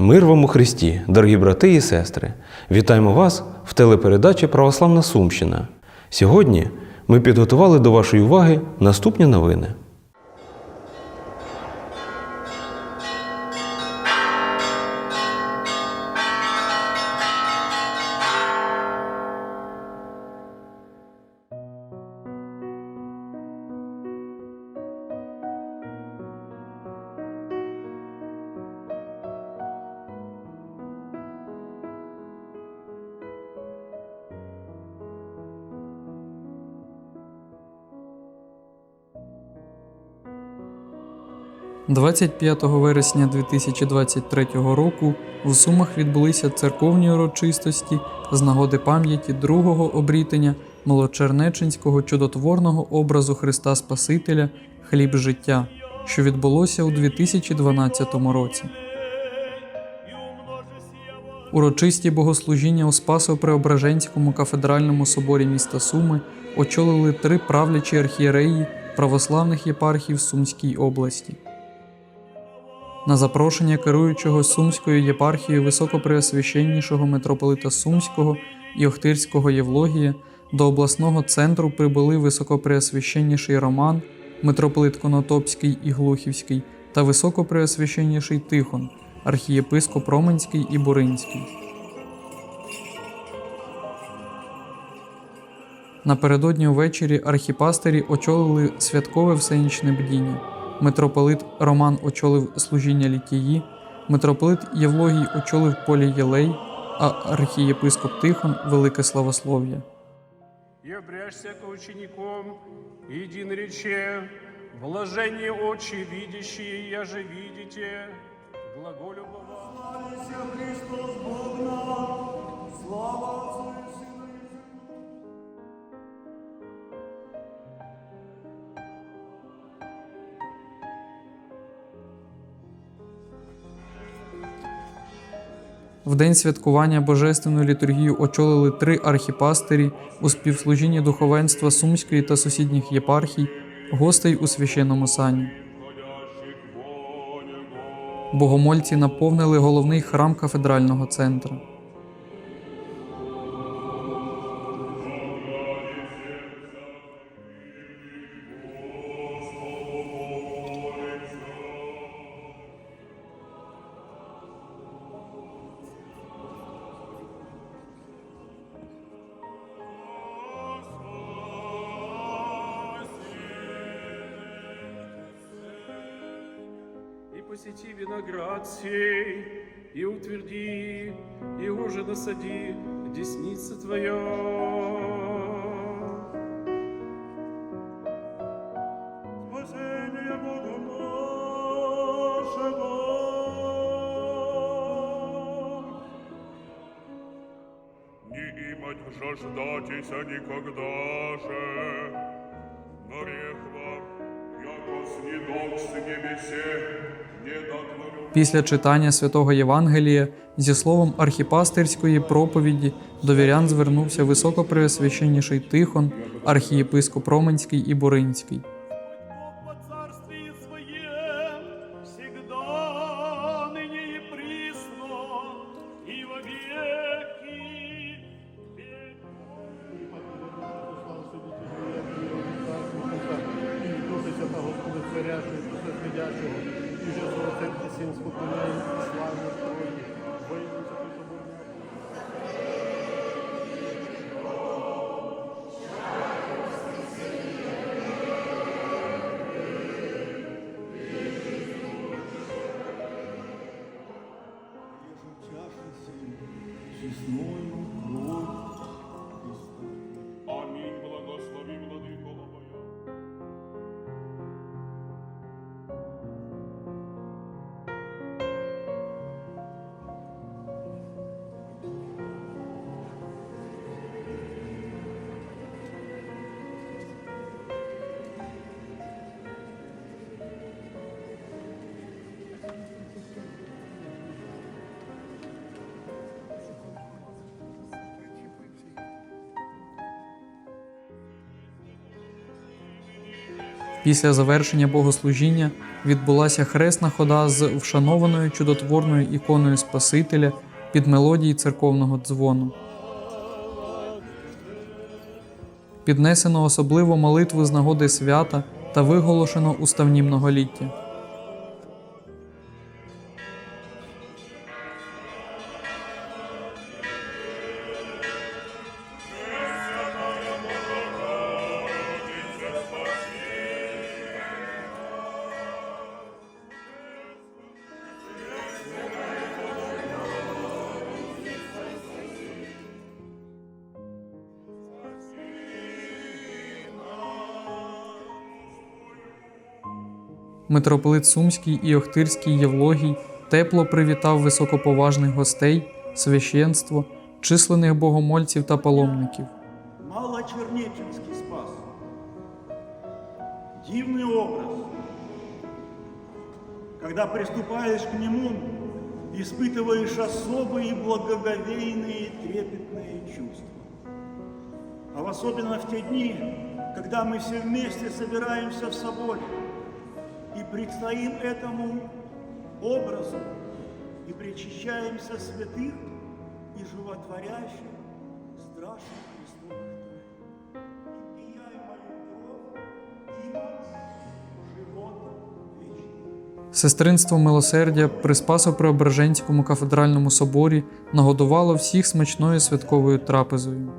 Мир вам у Христі, дорогі брати і сестри! Вітаємо вас в телепередачі Православна Сумщина. Сьогодні ми підготували до вашої уваги наступні новини. – 25 вересня 2023 року в Сумах відбулися церковні урочистості з нагоди пам'яті другого обрітення Молочернеченського чудотворного образу Христа Спасителя Хліб життя, що відбулося у 2012 році. Урочисті богослужіння у Спасо-Преображенському кафедральному соборі міста Суми очолили три правлячі архієреї православних єпархій в Сумській області. На запрошення керуючого Сумською єпархією високопреосвященнішого митрополита Сумського і Охтирського Євлогія до обласного центру прибули високопреосвященніший Роман, митрополит Конотопський і Глухівський та високопреосвященніший Тихон, архієпископ Роменський і Буринський. Напередодні увечері архіпастері очолили святкове всенічне бдіння. Митрополит Роман очолив служіння літії, митрополит Євлогій очолив полі Єлей, а архієпископ Тихон велике славослов'я. и обряшься ко учеником, един рече, блажение очи видящие, я же видите, глаголю Бога. В день святкування Божественної літургії очолили три архіпастері у співслужінні духовенства Сумської та сусідніх єпархій, гостей у священному сані. Богомольці наповнили головний храм кафедрального центру. Сей, и утверди, его же насади, десница твоя. Спасение Бога нашего. Не имать жаждатися никогда же, но рех вам, яко снедок с небесе. Після читання святого Євангелія зі словом архіпастерської проповіді до вірян звернувся високопреосвященніший Тихон, архієпископ Роменський і Буринський. Після завершення богослужіння відбулася хресна хода з вшанованою чудотворною іконою Спасителя під мелодії церковного дзвону. Піднесено особливо молитву з нагоди свята та виголошено уставні многоліття. Митрополит Сумський і Охтирський Євлогій тепло привітав високоповажних гостей, священство, численних богомольців та паломників. Малочернеченский спас. Дивный образ. Когда приступаешь к нему, испытываешь особые благоговейные трепетные чувства. А в особенно в те дни, когда мы все вместе собираемся в соборе и предстоим этому образу и причащаемся святых и животворящих страшных Христовых тайн. И пияемая кровь има живота вечного. Сестринство милосердя при Спасо-Преображенському кафедральному соборі нагодувало всіх смачною святковою трапезою.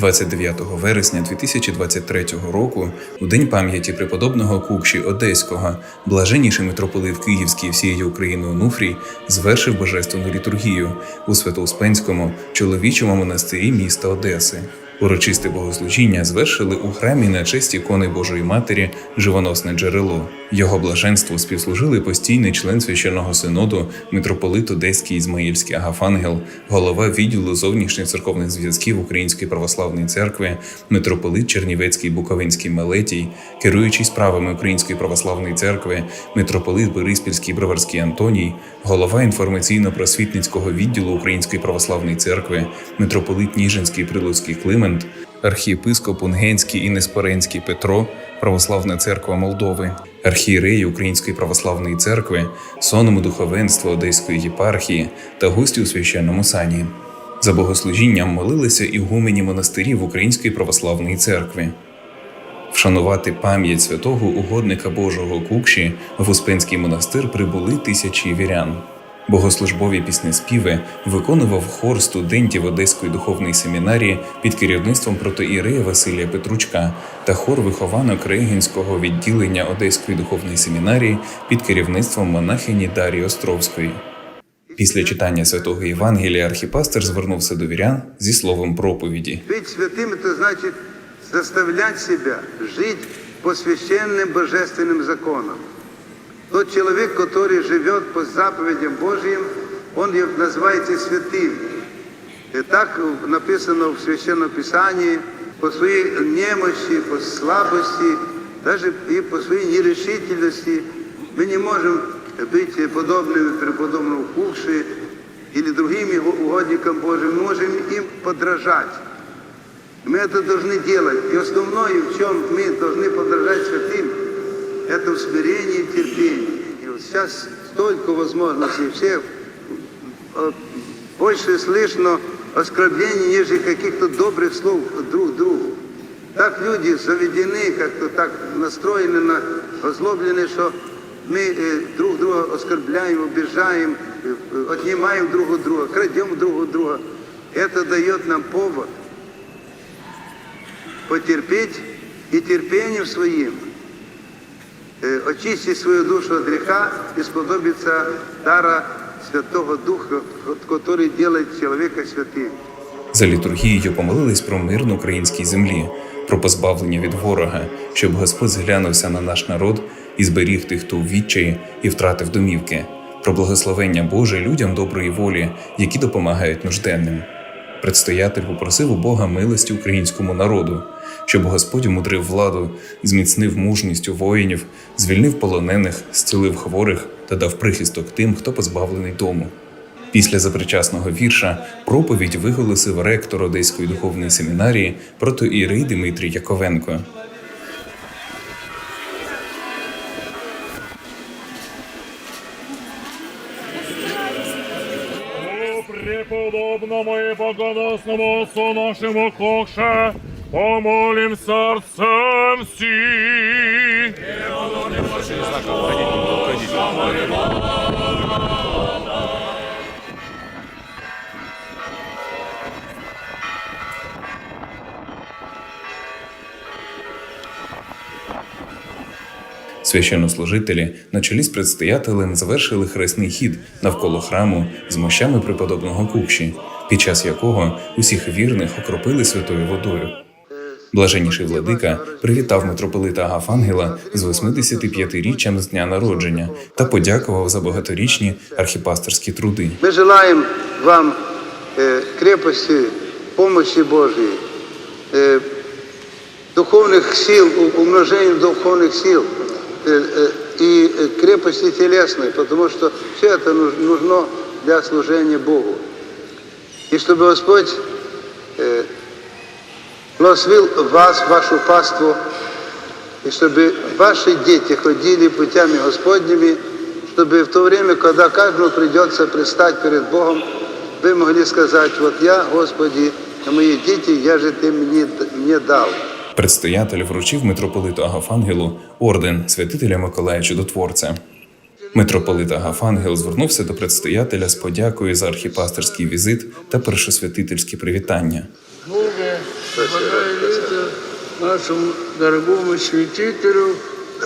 29 вересня 2023 року, у день пам'яті преподобного Кукші Одеського, блаженніший митрополит Київський всієї України Онуфрій звершив божественну літургію у Свято-Успенському чоловічому монастирі міста Одеси. Урочисте богослужіння звершили у храмі на честь ікони Божої Матері Живоносне джерело. Його блаженству співслужили постійний член священного синоду, митрополит Одеський Ізмаїльський Агафангел, голова відділу зовнішніх церковних зв'язків Української православної церкви, митрополит Чернівецький Буковинський Мелетій, керуючий справами Української православної церкви, митрополит Бориспільський Броварський Антоній, голова інформаційно-просвітницького відділу Української православної церкви, митрополит Ніжинський Прилуцький Климент, архієпископ Унгенський і Неспоренський Петро, Православна церква Молдови, архієреї Української православної церкви, соному духовенства Одеської єпархії та гості у священному сані. За богослужінням молилися ігумені монастирів Української православної церкви. Вшанувати пам'ять святого угодника Божого Кукші в Успенський монастир прибули тисячі вірян. Богослужбові піснеспіви виконував хор студентів Одеської духовної семінарії під керівництвом протоірея Василія Петручка та хор вихованок Регінського відділення Одеської духовної семінарії під керівництвом монахині Дарії Островської. Після читання святого Євангелія архіпастер звернувся до вірян зі словом проповіді. Быть святым – это значит заставлять себя жить по священным божественным законам. Тот человек, который живет по заповедям Божьим, он и называется святым. И так написано в Священном Писании, по своей немощи, по слабости, даже и по своей нерешительности мы не можем быть подобными преподобному Кукши или другим угодникам Божьим, мы можем им подражать. Мы это должны делать. И основное, в чем мы должны подражать святым, это в смирении и терпении. И вот сейчас столько возможностей всех, э, больше слышно оскорблений, нежели каких-то добрых слов друг другу. Так люди заведены, как-то так настроены, на, озлоблены, что мы э, друг друга оскорбляем, обижаем, э, отнимаем друг у друга, крадем друг у друга. Это дает нам повод потерпеть и терпением своим очистить свою душу от греха и сподобиться дара Святого Духа, который делает человека святым. За літургією помолились про мир на українській землі, про позбавлення від ворога, щоб Господь зглянувся на наш народ і зберіг тих, хто у відчаї і втратив домівки, про благословення Боже людям доброї волі, які допомагають нужденним. Предстоятель попросив у Бога милості українському народу, щоб Господь умудрив владу, зміцнив мужність у воїнів, звільнив полонених, зцілив хворих та дав прихисток тим, хто позбавлений дому. Після запричасного вірша проповідь виголосив ректор Одеської духовної семінарії протоієрей Дмитрій Яковенко. Преподобному и богоносному отцу нашему Кокше, помолим сердцем всі. Священнослужителі на чолі з предстоятелем завершили хресний хід навколо храму з мощами преподобного Кукші, під час якого усіх вірних окропили святою водою. Блаженніший владика привітав митрополита Агафангела з 85-річчям з дня народження та подякував за багаторічні архіпастерські труди. Мы желаем вам э, крепости, помощи Божьей, э, духовных сил, у- умножения духовных сил э, э, и э, крепости телесной, потому что все это нуж- нужно для служения Богу. И чтобы Господь э, благословил вас, вашу паству, и чтобы ваши дети ходили путями Господними, чтобы в то время, когда каждому придется предстать перед Богом, вы могли сказать, вот я, Господи, а мои дети, я же Ты мне, мне дал. Предстоятель вручив митрополиту Агафангелу орден святителя Миколая Чудотворця. Митрополит Агафангел звернувся до предстоятеля з подякою за архіпастерський візит та першосвятительське привітання. Нашему дорогому святителю,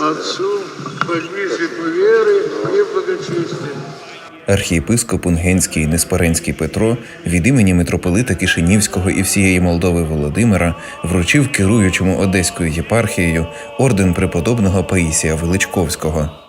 Отцу, подвижнику веры и благочестия. Архієпископ Унгенський Неспаренський Петро від імені митрополита Кишинівського і всієї Молдови Володимира вручив керуючому Одеською єпархією орден преподобного Паїсія Величковського.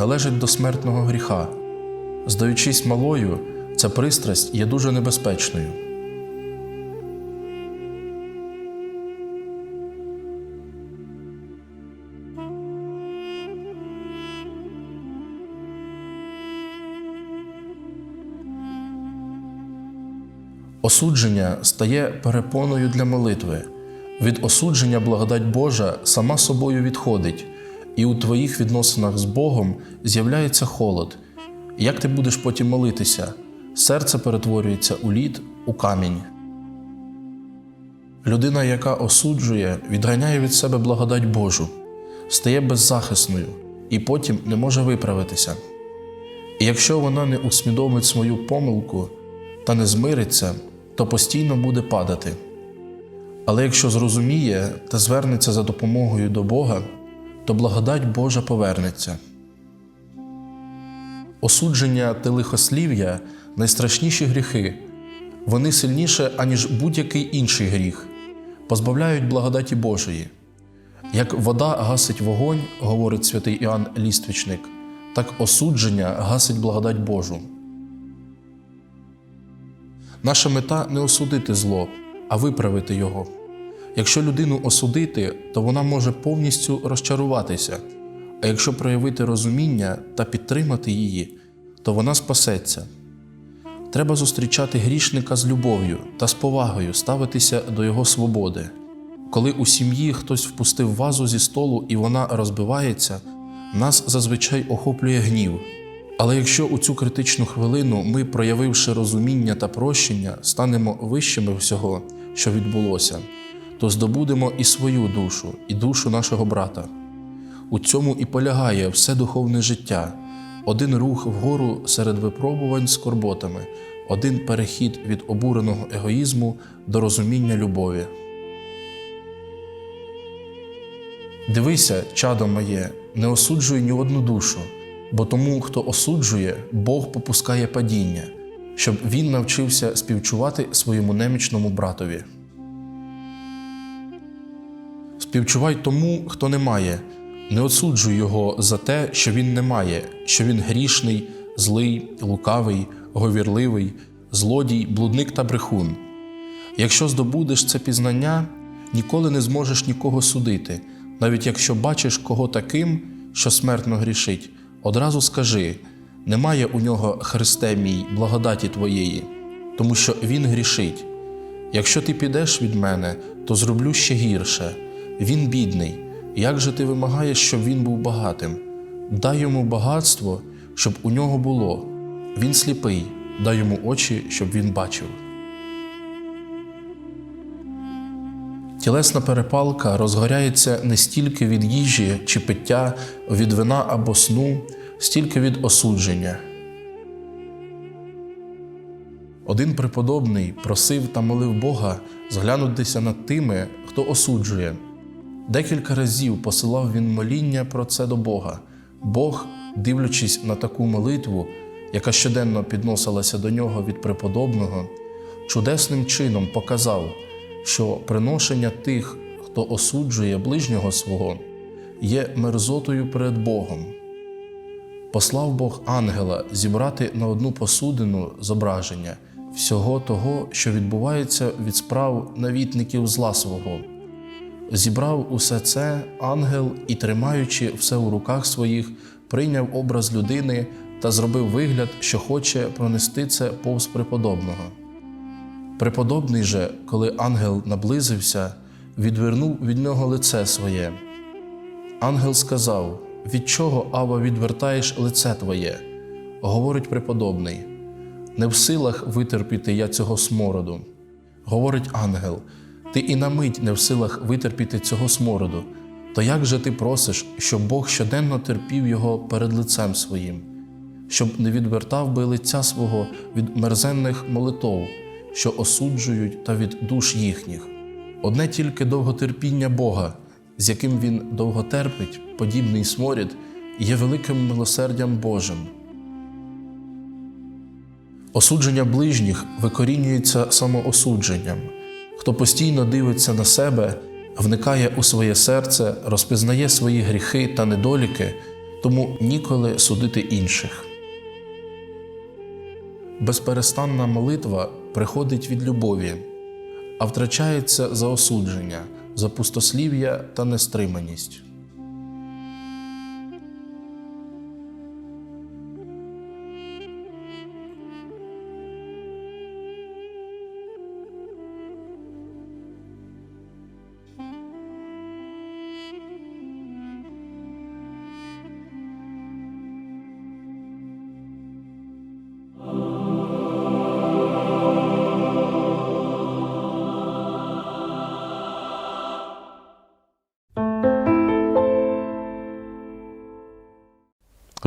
Належить до смертного гріха. Здаючись малою, ця пристрасть є дуже небезпечною. Осудження стає перепоною для молитви. Від осудження благодать Божа сама собою відходить, і у твоїх відносинах з Богом з'являється холод. Як ти будеш потім молитися? Серце перетворюється у лід, у камінь. Людина, яка осуджує, відганяє від себе благодать Божу, стає беззахисною і потім не може виправитися. І якщо вона не усвідомить свою помилку та не змириться, то постійно буде падати. Але якщо зрозуміє та звернеться за допомогою до Бога, то благодать Божа повернеться. Осудження та лихослів'я найстрашніші гріхи. Вони сильніше, аніж будь-який інший гріх, позбавляють благодаті Божої. Як вода гасить вогонь, говорить святий Іоанн Ліствічник, так осудження гасить благодать Божу. Наша мета не осудити зло, а виправити його. Якщо людину осудити, то вона може повністю розчаруватися, а якщо проявити розуміння та підтримати її, то вона спасеться. Треба зустрічати грішника з любов'ю та з повагою ставитися до його свободи. Коли у сім'ї хтось впустив вазу зі столу і вона розбивається, нас зазвичай охоплює гнів. Але якщо у цю критичну хвилину ми, проявивши розуміння та прощення, станемо вищими всього, що відбулося, то здобудемо і свою душу, і душу нашого брата. У цьому і полягає все духовне життя, один рух вгору серед випробувань скорботами, один перехід від обуреного егоїзму до розуміння любові. Дивися, чадо моє, не осуджуй ні одну душу, бо тому, хто осуджує, Бог попускає падіння, щоб він навчився співчувати своєму немічному братові. Співчувай тому, хто не має, не осуджуй його за те, що він не має, що він грішний, злий, лукавий, говірливий, злодій, блудник та брехун. Якщо здобудеш це пізнання, ніколи не зможеш нікого судити, навіть якщо бачиш кого таким, що смертно грішить, одразу скажи: немає у нього Христе мій, благодаті Твоєї, тому що Він грішить. Якщо ти підеш від мене, то зроблю ще гірше. Він бідний. Як же ти вимагаєш, щоб він був багатим? Дай йому багатство, щоб у нього було. Він сліпий, дай йому очі, щоб він бачив. Тілесна перепалка розгоряється не стільки від їжі чи пиття, від вина або сну, стільки від осудження. Один преподобний просив та молив Бога зглянутися над тими, хто осуджує. Декілька разів посилав він моління про це до Бога. Бог, дивлячись на таку молитву, яка щоденно підносилася до нього від преподобного, чудесним чином показав, що приношення тих, хто осуджує ближнього свого, є мерзотою перед Богом. Послав Бог ангела зібрати на одну посудину зображення всього того, що відбувається від справ навітників зла свого. Зібрав усе це ангел і, тримаючи все у руках своїх, прийняв образ людини та зробив вигляд, що хоче пронести це повз преподобного. Преподобний же, коли ангел наблизився, відвернув від нього лице своє. Ангел сказав: Від чого, Ава, відвертаєш лице твоє? Говорить преподобний. Не в силах витерпіти я цього смороду. Говорить ангел, ти і на мить не в силах витерпіти цього смороду. То як же ти просиш, щоб Бог щоденно терпів його перед лицем своїм? щоб не відвертав би лиця свого від мерзенних молитов, що осуджують та від душ їхніх. Одне тільки довготерпіння Бога, з яким Він довго терпить, подібний сморід, є великим милосердям Божим. Осудження ближніх викорінюється самоосудженням. Хто постійно дивиться на себе, вникає у своє серце, розпізнає свої гріхи та недоліки, тому ніколи судити інших. Безперестанна молитва приходить від любові, а втрачається за осудження, за пустослів'я та нестриманість.